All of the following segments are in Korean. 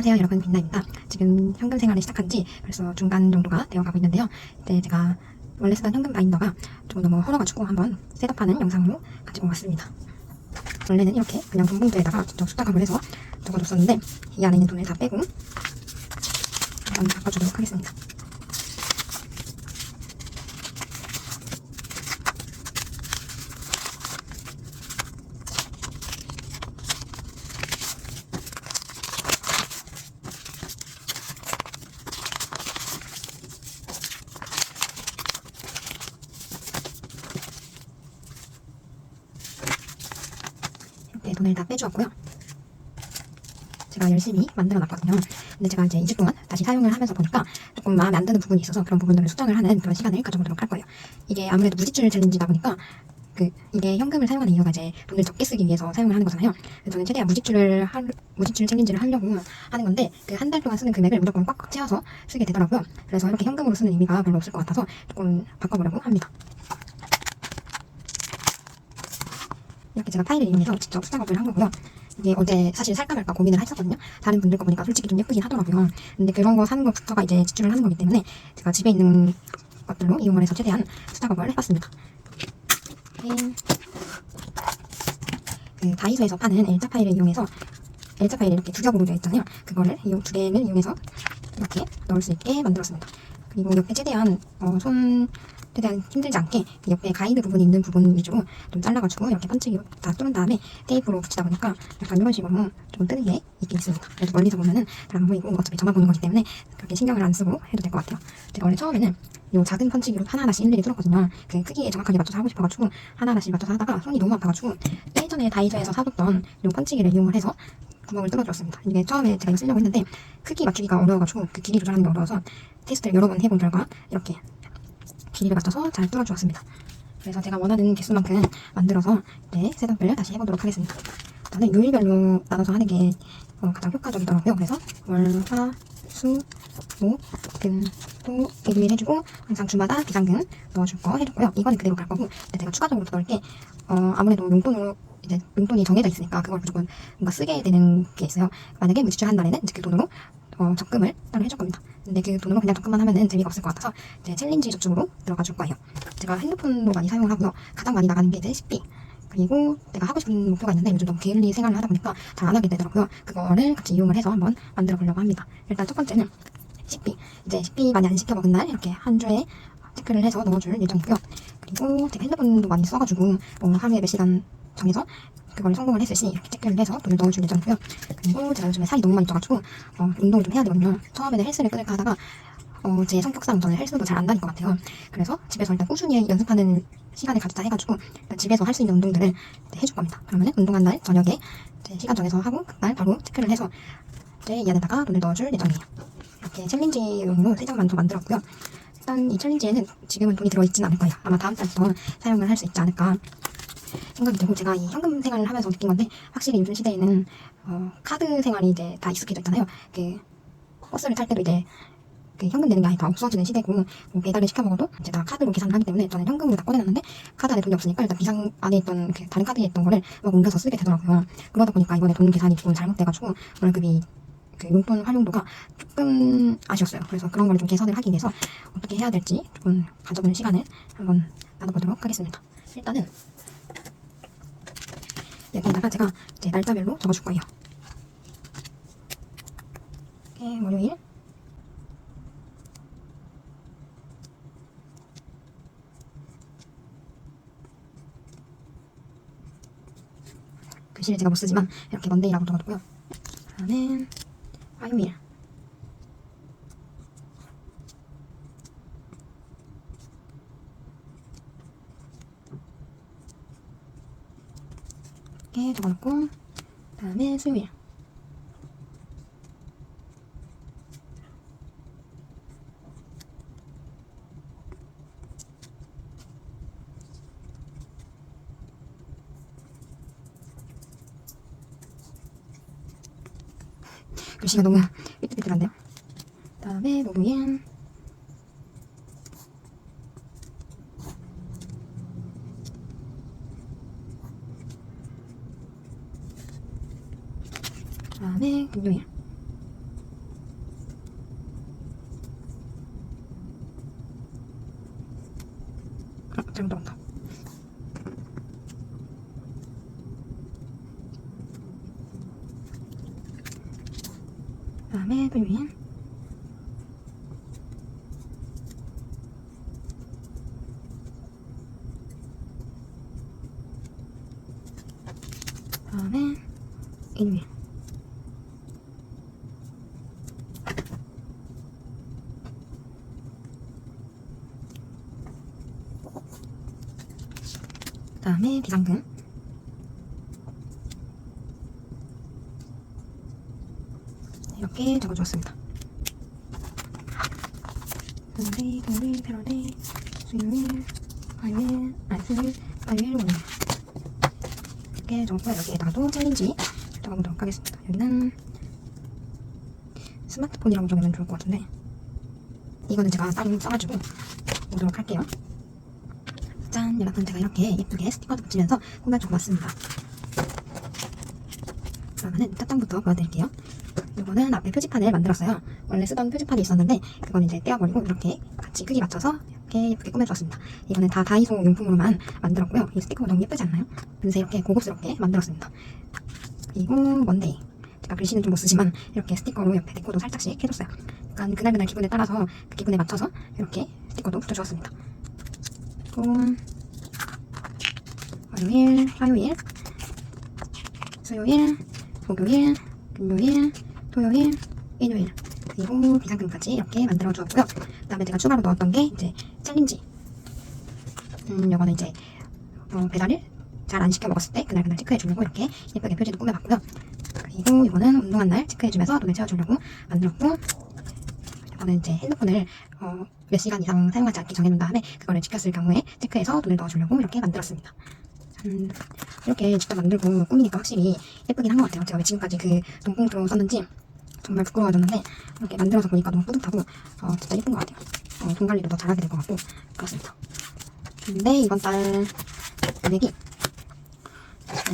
안녕하세요 여러분 빈나입니다. 지금 현금 생활을 시작한 지 벌써 중간 정도가 되어가고 있는데요. 이제 제가 원래 쓰던 현금 바인더가 좀 너무 헐어가지고 한번 셋업하는 영상으로 가지고 왔습니다. 원래는 이렇게 그냥 돈 봉투에다가 직접 숫자값을 해서 적어뒀었는데 이 안에 있는 돈을 다 빼고 한번 바꿔주도록 하겠습니다. 빼주었고요. 제가 열심히 만들어 놨거든요. 근데 제가 이제 2주 동안 다시 사용을 하면서 보니까 조금 마음에 안 드는 부분이 있어서 그런 부분들을 수정을 하는 그런 시간을 가져보도록 할 거예요. 이게 아무래도 무지출 챌린지다 보니까 그 이게 현금을 사용하는 이유가 이제 돈을 적게 쓰기 위해서 사용을 하는 거잖아요. 저는 최대한 무지출을 할 무지출 챌린지를 하려고 하는 건데 그 한 달 동안 쓰는 금액을 무조건 꽉꽉 채워서 쓰게 되더라고요. 그래서 이렇게 현금으로 쓰는 의미가 별로 없을 것 같아서 조금 바꿔보려고 합니다. 이렇게 제가 파일을 이용해서 직접 수작업을 한 거고요. 이게 어제 사실 살까 말까 고민을 했었거든요. 다른 분들 거 보니까 솔직히 좀 예쁘긴 하더라고요. 근데 그런 거 사는 것부터가 이제 지출을 하는 거기 때문에 제가 집에 있는 것들로 이용을 해서 최대한 수작업을 해봤습니다. 그 다이소에서 파는 L자 파일을 이용해서 L자 파일이 이렇게 두 겹으로 되어 있잖아요. 그거를 이용 두 개를 이용해서 이렇게 넣을 수 있게 만들었습니다. 그리고 옆에 최대한 어, 손 최대한 힘들지 않게 그 옆에 가이드 부분이 있는 부분 위주로 좀 잘라가지고 이렇게 반짝이로 다 뚫은 다음에 테이프로 붙이다 보니까 약간 이런 식으로 좀 뜨는 게 있긴 있습니다. 그래서 멀리서 보면은 잘 안 보이고 어차피 저만 보는 거기 때문에 그렇게 신경을 안 쓰고 해도 될 것 같아요. 제가 원래 처음에는 요 작은 펀치기로 하나하나씩 일일이 뚫었거든요. 그 크기에 정확하게 맞춰서 하고 싶어가지고 하나하나씩 맞춰서 하다가 손이 너무 아파가지고 예전에 다이소에서 사뒀던 요 펀치기를 이용을 해서 구멍을 뚫어주었습니다. 이게 처음에 제가 이거 쓰려고 했는데 크기 맞추기가 어려워가지고 그 길이 조절하는 게 어려워서 테스트를 여러 번 해본 결과 이렇게 길이를 맞춰서 잘 뚫어주었습니다. 그래서 제가 원하는 개수만큼 만들어서 이제 셋업을 다시 해보도록 하겠습니다. 저는 요일별로 나눠서 하는 게 어, 가장 효과적이더라고요. 그래서 월, 화, 수, 목, 금, 토, 일요일 해주고 항상 주마다 비상금 넣어줄 거 해줬고요. 이거는 그대로 갈 거고 근데 제가 추가적으로 더 넣을 게 어, 아무래도 용돈으로 이제 용돈이 정해져 있으니까 그걸 무조건 뭔가 쓰게 되는 게 있어요. 만약에 무지출한 날에는 이제 그 돈으로 어, 적금을 따로 해줄 겁니다. 근데 그 돈으로 그냥 적금만 하면은 재미가 없을 것 같아서 이제 챌린지 저축으로 들어가 줄 거예요. 제가 핸드폰도 많이 사용을 하고요. 가장 많이 나가는 게 이제 식비. 그리고 내가 하고 싶은 목표가 있는데 요즘 너무 게을리 생활을 하다 보니까 잘 안 하게 되더라고요. 그거를 같이 이용을 해서 한번 만들어 보려고 합니다. 일단 첫 번째는 식비. 이제 식비 많이 안 시켜 먹은 날 이렇게 한 주에 체크를 해서 넣어줄 예정이고요. 그리고 제가 핸드폰도 많이 써가지고 뭐 하루에 몇 시간 정해서 그걸 성공을 했을 시 이렇게 체크를 해서 돈을 넣어줄 예정이고요. 그리고 제가 요즘에 살이 너무 많이 쪄가지고 어, 운동을 좀 해야 되거든요. 처음에는 헬스를 끊을까 하다가 어, 제 성격상 저는 헬스도 잘 안 다닐 것 같아요. 그래서 집에서 일단 꾸준히 연습하는 시간을 가지자 해가지고 집에서 할 수 있는 운동들을 해줄 겁니다. 그러면은 운동한 날 저녁에 시간 정해서 하고 그날 바로 체크를 해서 이제 이 안에다가 돈을 넣어줄 예정이에요. 이렇게 챌린지용으로 세 장만 더 만들었고요. 일단 이 챌린지에는 지금은 돈이 들어있지는 않을 거예요. 아마 다음 달부터 사용을 할 수 있지 않을까 생각이 들고 제가 이 현금 생활을 하면서 느낀 건데 확실히 요즘 시대에는 어, 카드 생활이 이제 다 익숙해져 있잖아요. 그 버스를 탈 때도 이제 그 현금 내는 게 아예 다 없어지는 시대고 뭐 배달을 시켜 먹어도 이제 다 카드로 계산을 하기 때문에 저는 현금으로 다 꺼내놨는데 카드 안에 돈이 없으니까 일단 비상 안에 있던 그 다른 카드에 있던 거를 막 옮겨서 쓰게 되더라고요. 그러다 보니까 이번에 돈 계산이 조금 잘못돼가지고 월급이 그 용돈 활용도가 조금 아쉬웠어요. 그래서 그런 걸 좀 개선을 하기 위해서 어떻게 해야 될지 조금 가져보는 시간을 한번 나눠보도록 하겠습니다. 일단은 여기다가 제가 이제 날짜별로 적어줄 거예요. 이렇게 월요일 글씨를 제가 못 쓰지만 이렇게 먼데이라고 적어두고요. 그다음에 화요일 이렇게 적어놓고 그다음에 수요일 글씨가 너무 삐뚤삐뚤한데요. 그다음에 목요일 아, 다음에 금요일. 아, 잘못 나온다. 다음에 금요일. 다음에 일요일. 그 다음에 비상금. 이렇게 적어주었습니다. 금요일, 토요일, 패러데이, 수요일, 화요일, 아니 수요일, 화요일, 월요일 이렇게 적었고요. 여기에다가도 챌린지 적어보도록 하겠습니다. 여기는 스마트폰이라고 적으면 좋을 것 같은데 이거는 제가 따로 써가지고 보도록 할게요. 짠! 여러분 제가 이렇게 예쁘게 스티커도 붙이면서 꾸며줘봤습니다. 그러면은 첫 장부터 보여드릴게요. 이거는 앞에 표지판을 만들었어요. 원래 쓰던 표지판이 있었는데 그건 이제 떼어버리고 이렇게 같이 크기 맞춰서 이렇게 예쁘게 꾸며주었습니다. 이거는 다 다이소 용품으로만 만들었고요. 이 스티커가 너무 예쁘지 않나요? 그래서 이렇게 고급스럽게 만들었습니다. 그리고 먼데이. 제가 글씨는 좀 못 쓰지만 이렇게 스티커로 옆에 데코도 살짝씩 해줬어요. 약간 그날그날 기분에 따라서 그 기분에 맞춰서 이렇게 스티커도 붙여주었습니다. 그리고 월요일, 화요일, 수요일, 목요일, 금요일, 토요일, 일요일 그리고 비상금까지 이렇게 만들어 주었고요. 그 다음에 제가 추가로 넣었던 게 이제 챌린지. 음, 요거는 이제 어, 배달을 잘 안 시켜 먹었을 때 그날 그날 체크해 주려고 이렇게 예쁘게 표지도 꾸며봤고요. 그리고 이거는 운동한 날 체크해 주면서 돈을 채워주려고 만들었고 이거는 이제 핸드폰을 어, 몇 시간 이상 사용하지 않기 정해놓은 다음에 그거를 지켰을 경우에 체크해서 돈을 넣어주려고 이렇게 만들었습니다. 음, 이렇게 직접 만들고 꾸미니까 확실히 예쁘긴 한 것 같아요. 제가 왜 지금까지 그 돈봉투로 썼는지 정말 부끄러워졌는데 이렇게 만들어서 보니까 너무 뿌듯하고 어, 진짜 예쁜 것 같아요. 어, 돈 관리도 더 잘하게 될 것 같고 그렇습니다. 근데 이번 달 금액이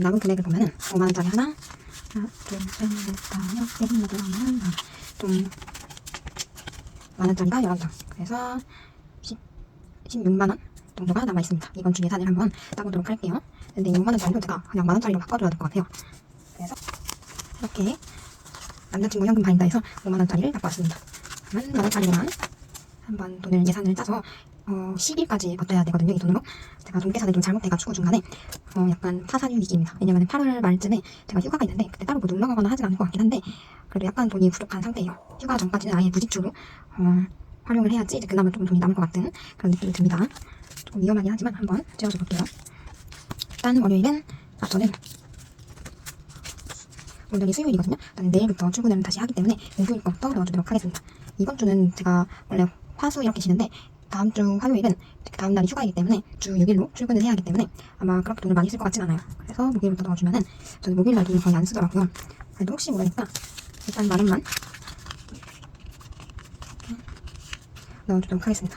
남은 금액을 보면은 5만 원짜리 하나, 하나, 둘, 셋, 넷, 다섯, 여섯, 일곱, 여덟, 아홉, 열, 돈 만원짜리가 11장. 그래서 10, 16만원 정도가 남아있습니다. 이번 주 예산을 한번 따보도록 할게요. 근데 이 5만원짜리도 제가 그냥 만원짜리로 바꿔줘야 될 것 같아요. 그래서 이렇게 남자친구 현금 바인다에서 5만원짜리를 갖고 왔습니다. 그러면 만원짜리로만 한번 돈을 예산을 짜서 어, 10일까지 버텨야 되거든요. 이 돈으로. 제가 돈 계산을 좀 잘못해가지고 중간에 어, 약간 파산 위기입니다. 왜냐면 8월 말쯤에 제가 휴가가 있는데 그때 따로 뭐 놀러 가거나 하진 않을 것 같긴 한데 그래도 약간 돈이 부족한 상태예요. 휴가 전까지는 아예 무지주로 어, 활용을 해야지 이제 그나마 좀 돈이 남을 것 같은 그런 느낌이 듭니다. 조금 위험하긴 하지만 한번 채워줘 볼게요. 일단 월요일은 아 저는 오늘이 수요일이거든요. 저는 내일부터 출근을 다시 하기 때문에 목요일 것부터 넣어주도록 하겠습니다. 이번 주는 제가 원래 화수 이렇게 쉬는데 다음 주 화요일은 그 다음 날이 휴가이기 때문에 주 6일로 출근을 해야 하기 때문에 아마 그렇게 돈을 많이 쓸 것 같진 않아요. 그래서 목요일부터 넣어주면은 저는 목요일 날 돈을 거의 안 쓰더라고요. 그래도 혹시 모르니까 일단 만 원만 넣어주도록 하겠습니다.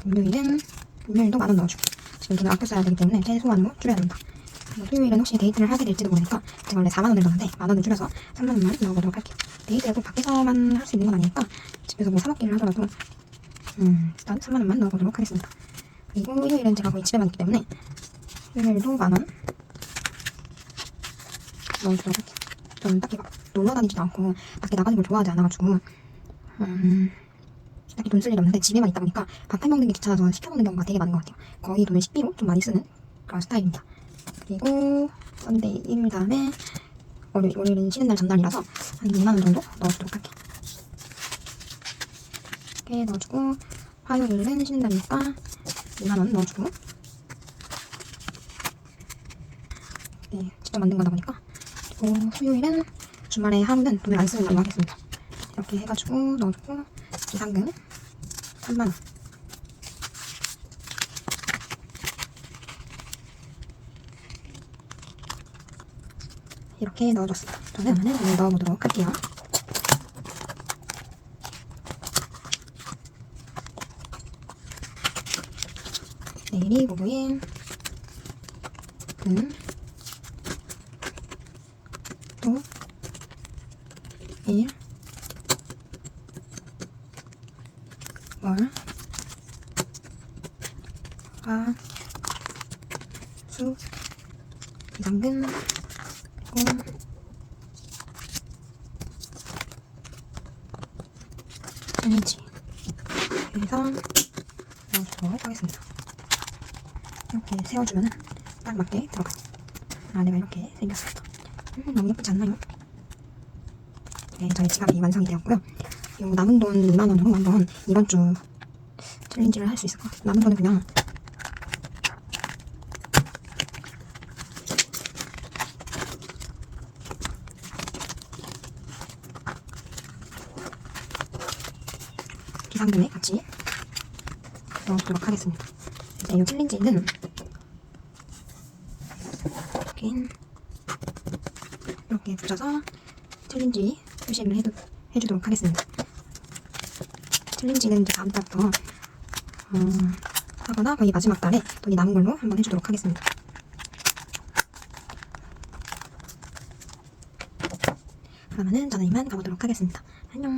금요일은 금요일도 만원 넣어주고 지금 돈을 아껴 써야 되기 때문에 최소한으로 줄여야 됩니다. 그리고 토요일은 혹시 데이트를 하게 될지도 모르니까 제가 원래 4만 원을 넣었는데 만 원을 줄여서 3만 원만 넣어보도록 할게요. 데이트를 꼭 밖에서만 할 수 있는 건 아니니까 집에서 뭐 사먹기를 하더라도 음, 일단 3만 원만 넣어보도록 하겠습니다. 그리고 일요일은 제가 거의 집에만 있기 때문에 일요일도 만원 넣어주도록 할게요. 저는 딱히 막 놀러 다니지도 않고 밖에 나가는 걸 좋아하지 않아가지고 음, 딱히 돈 쓸 일이 없는데 집에만 있다 보니까 밥 해먹는 게 귀찮아서 시켜먹는 경우가 되게 많은 것 같아요. 거의 돈을 식비로 좀 많이 쓰는 그런 스타일입니다. 그리고 썬데이 일요일 다음에 월요일, 월요일은 쉬는 날 전날이라서 한 2만원 정도 넣어주도록 할게요. 이렇게 넣어주고 화요일은 쉬는 날이니까 2만원 넣어주고 네, 직접 만든 거다 보니까 그리고 수요일은 주말에 하루는 돈을 안 쓰는 날로 하겠습니다. 이렇게 해가지고 넣어주고 비상금? 3만원. 이렇게 넣어줬습니다. 저는 그러면 돈을 넣어보도록 할게요. 내일이 목요일 금, 또, 일, 월, 화, 수, 비상금, 그리고 챌린지. 그래서 넣어주도록 하겠습니다. 이렇게 세워주면 딱 맞게 들어가요. 안에가 이렇게 생겼습니다. 음, 너무 예쁘지 않나요? 네, 저희 지갑이 완성이 되었고요. 요 남은 돈 2만원으로 한번 이번 주 챌린지를 할 수 있을 것 같아요. 남은 돈은 그냥 비 상금에 같이 넣어보도록 하겠습니다. 이제 이 챌린지는 이렇게 이렇게 붙여서 챌린지 표시를 해두, 해주도록 하겠습니다. 챌린지는 이제 다음 달부터 어, 하거나 거의 마지막 달에 돈이 남은 걸로 한번 해주도록 하겠습니다. 그러면은 저는 이만 가보도록 하겠습니다. 안녕.